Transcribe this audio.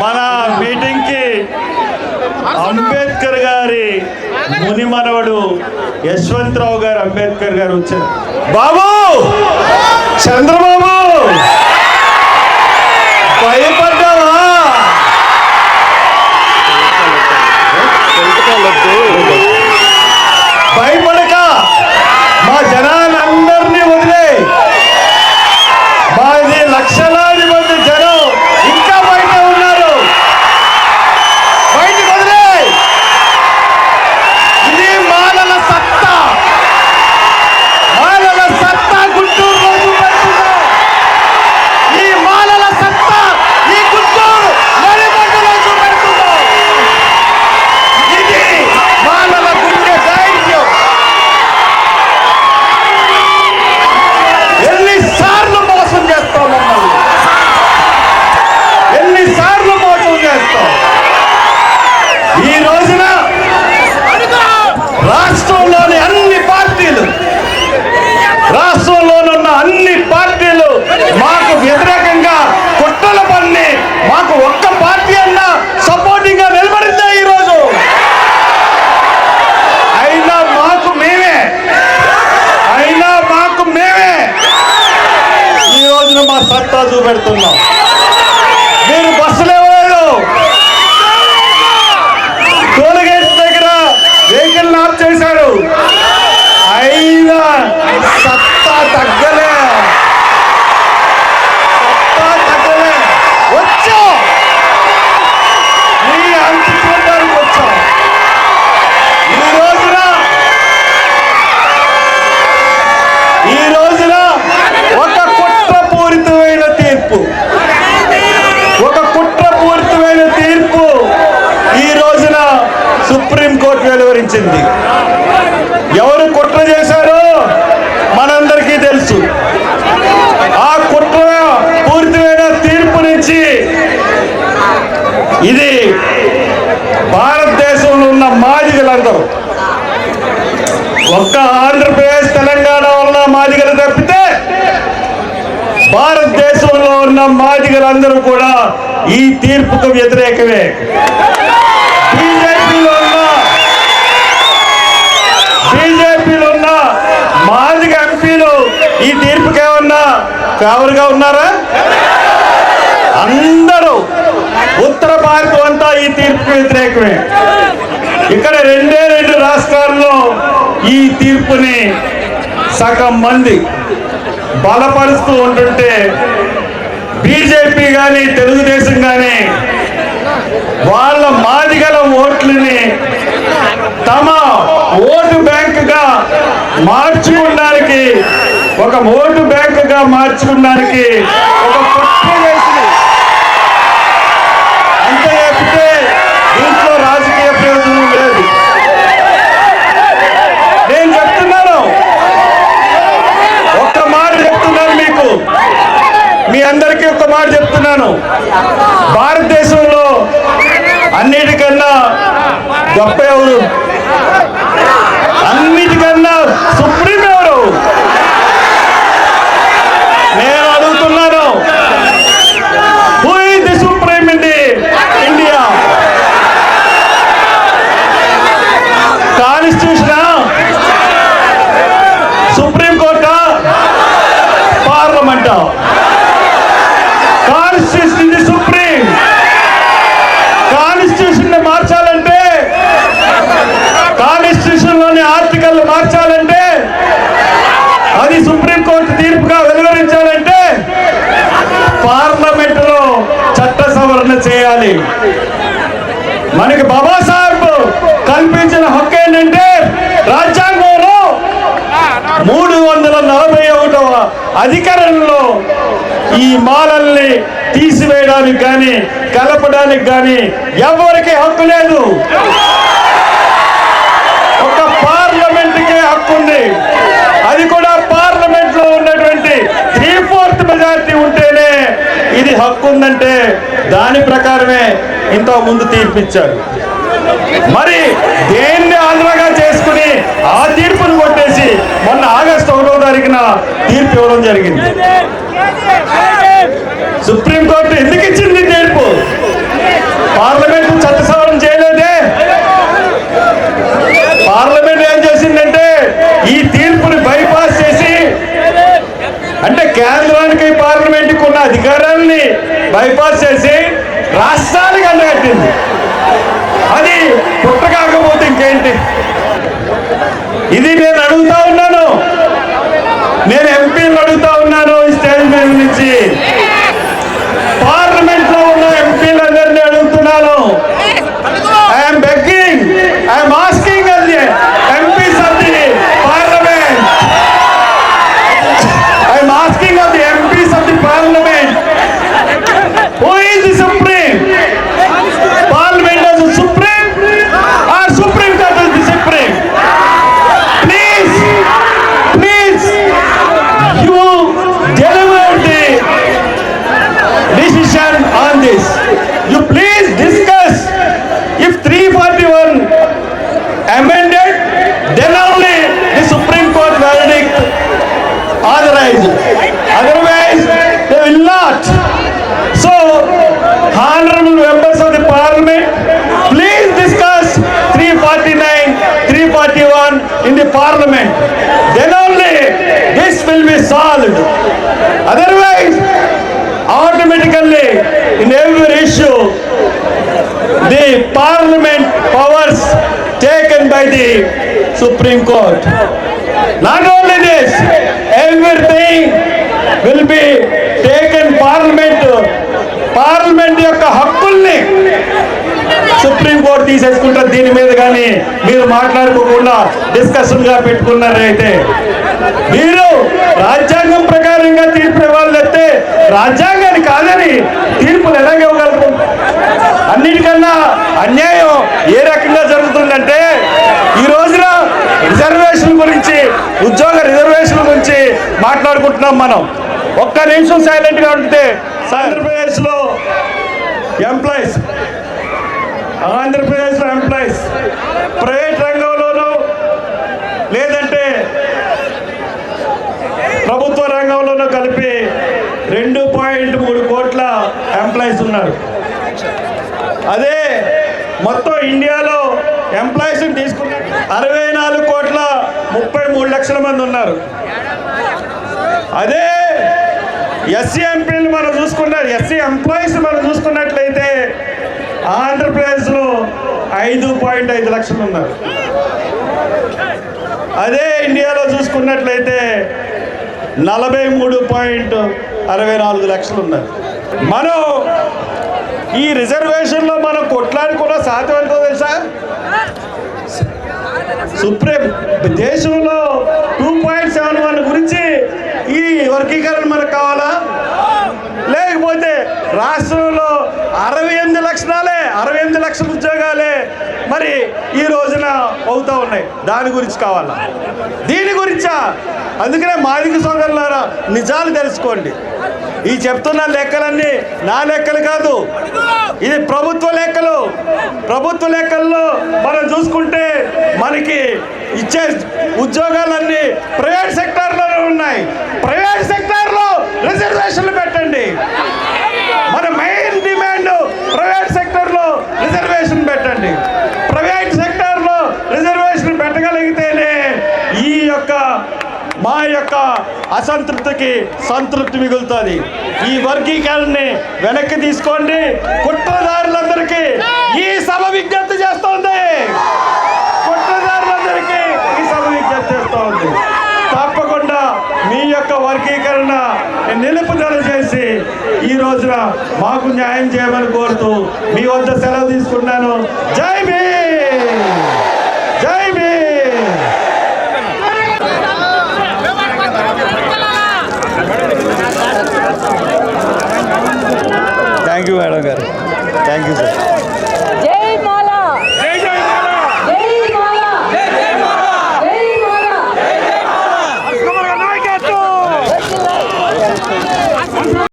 మన మీటింగ్కి అంబేద్కర్ గారి ముని మనవడు యశ్వంతరావు గారు అంబేద్కర్ గారు వచ్చారు. బాబు! చంద్రబాబు! భయం భారతదేశంలో ఉన్న మాదిగలందరూ కూడా ఈ తీర్పుకు వ్యతిరేకమే. బీజేపీలో ఉన్న బీజేపీలో ఉన్న మాదిగ ఎంపీలు ఈ తీర్పుకి ఏమన్నా కావరుగా ఉన్నారా? అందరూ ఉత్తర భారతం అంతా ఈ తీర్పుకు వ్యతిరేకమే. ఇక్కడ రెండే రెండు రాష్ట్రాల్లో ఈ తీర్పుని సగం మంది బలపరుస్తూ ఉంటుంటే బీజేపీ కానీ తెలుగుదేశం కానీ వాళ్ళ మాదిగల ఓట్లని తమ ఓటు బ్యాంకుగా మార్చుకోవడానికి ఒక ఓటు బ్యాంకుగా మార్చుకోవడానికి ఒక కుట్ర చేసింది అంతే తప్పితే దీంట్లో రాజకీయ ప్రయోజనం లేదు నేను చెప్తున్నాను ఒక్క మాట చెప్తున్నాను మీకు మీ అందరికీ ఒక్క మాట చెప్తున్నాను భారతదేశంలో అన్నిటికన్నా గొప్ప ఎవరు అన్నిటికన్నా సుప్రీం ఎవరు నేను అడుగుతున్నాను who is the supreme in the India constitution supreme కోర్టా పార్లమెంటా కాన్స్టిట్యూషన్ ఇది సుప్రీం. కాన్స్టిట్యూషన్ని మార్చాలంటే కాన్స్టిట్యూషన్లోని ఆర్టికల్ మార్చాలంటే అది సుప్రీంకోర్టు తీర్పుగా వెలువరించాలంటే పార్లమెంట్లో చట్ట సవరణ చేయాలి. మనకి బాబాసాహెబ్ కల్పించిన హక్కు ఏంటంటే రాజ్యాంగంలో మూడు వందల నలభై అధికారంలో ఈ మాలల్ని తీసివేయడానికి కానీ కలపడానికి కానీ ఎవరికి హక్కు లేదు. ఒక పార్లమెంట్కే హక్కు ఉంది. అది కూడా పార్లమెంట్లో ఉన్నటువంటి త్రీ ఫోర్త్ మెజారిటీ ఉంటేనే ఇది హక్కు ఉందంటే దాని ప్రకారమే ఇంత ముందు తీర్పిచ్చారు. మరి దే ఆయన తీర్పు ఇవ్వడం జరిగింది. సుప్రీంకోర్టు ఎందుకు ఇచ్చింది తీర్పు? పార్లమెంట్ చట్టసవరణ చేయలేదే. పార్లమెంట్ ఏం చేసిందంటే ఈ తీర్పుని బైపాస్ చేసి అంటే కేంద్రానికి పార్లమెంట్కి ఉన్న అధికారాన్ని బైపాస్ చేసి రాష్ట్రానికి అండగట్టింది. అది పుట్ట కాకపోతే ఇంకేంటి? ఇది నేను అడుగుతా ఉన్నాను. నేను ఎంపీలు అడుగుతా ఉన్నాను ఈ స్టేజ్ మీద నుంచి. Authorized. Otherwise, they will not. So, honorable members of the parliament, please discuss 349, 341 in the parliament. Then only this will be solved. Otherwise, automatically in every issue the parliament powers taken by the supreme court not only this everything will be taken parliament. Parliament యొక్క హక్కుల్ని supreme court తీసేసుకుంటారు దీని మీద కానీ మీరు మాట్లాడుకోకుండా డిస్కషన్గా పెట్టుకున్నారు అయితే. మీరు రాజ్యాంగం ప్రకారంగా తీర్పు ఇవ్వాలి అయితే రాజ్యాంగాన్ని కాదని తీర్పులు ఎలాగ ఇవ్వగలరు అన్నిటికన్నా అన్యాయం ఏ రకంగా జరుగుతుందంటే రిజర్వేషన్ గురించి ఉద్యోగ రిజర్వేషన్ గురించి మాట్లాడుకుంటున్నాం మనం. ఒక్క నిమిషం సైలెంట్గా ఉంటే ఆంధ్రప్రదేశ్లో ఎంప్లాయీస్ ఆంధ్రప్రదేశ్లో ఎంప్లాయీస్ ప్రైవేట్ రంగంలోనూ లేదంటే ప్రభుత్వ రంగంలోనూ కలిపి రెండు పాయింట్ మూడు కోట్ల ఎంప్లాయీస్ ఉన్నారు. అదే మొత్తం ఇండియాలో ఎంప్లాయీస్ని తీసుకున్నట్టు అరవై నాలుగు కోట్ల ముప్పై మూడు లక్షల మంది ఉన్నారు. అదే ఎస్సీ ఎంపీలు మనం చూసుకున్నారు ఎస్సీ ఎంప్లాయీస్ మనం చూసుకున్నట్లయితే ఆంధ్రప్రదేశ్లో ఐదు పాయింట్ ఐదు లక్షలు ఉన్నారు. అదే ఇండియాలో చూసుకున్నట్లయితే నలభై మూడు పాయింట్ అరవై నాలుగు లక్షలు ఉన్నారు. మనం ఈ రిజర్వేషన్లో మనం కొట్లాడుకున్న సాధ్యం ఎంతో తెలుసా? సుప్రీం దేశంలో టూ పాయింట్ సెవెన్ వన్ గురించి ఈ వర్గీకరణ మనకు కావాలా? లేకపోతే రాష్ట్రంలో అరవై ఎనిమిది లక్షణాలే అరవై ఎనిమిది లక్షల ఉద్యోగాలే మరి ఈ రోజున అవుతూ ఉన్నాయి. దాని గురించి కావాలా? దీని గురించా? అందుకనే మాదిక సోదరులారా నిజాలు తెలుసుకోండి. ఈ చెప్తున్న లెక్కలన్నీ నా లెక్కలు కాదు. ఇది ప్రభుత్వ లెక్కలు. ప్రభుత్వ లెక్కల్లో మనం చూసుకుంటే మనకి ఇచ్చే ఉద్యోగాలన్నీ ప్రైవేట్ సెక్టార్లోనే ఉన్నాయి. ప్రైవేట్ సెక్టార్లో రిజర్వేషన్లు పెట్టండి. మన మెయిన్ డిమాండ్ ప్రైవేట్ సెక్టార్లో రిజర్వేషన్ పెట్టండి ప్రైవేట్ సెక్టార్లో రిజర్వేషన్ పెట్టగలిగితేనే ఈ యొక్క మా యొక్క అసంతృప్తికి సంతృప్తి మిగులుతుంది. ఈ వర్గీకరణని వెనక్కి తీసుకోండి. కుట్రదారులందరికీ ఈ సభ విజ్ఞప్తి చేస్తోంది. కుట్రదారులందరికీ ఈ సభ విజ్ఞప్తి చేస్తోంది. తప్పకుండా మీ యొక్క వర్గీకరణ నిలుపుదల చేసి ఈ రోజున మాకు న్యాయం చేయమని కోరుతూ మీ వద్ద సెలవు తీసుకున్నాను. జై భీమ్!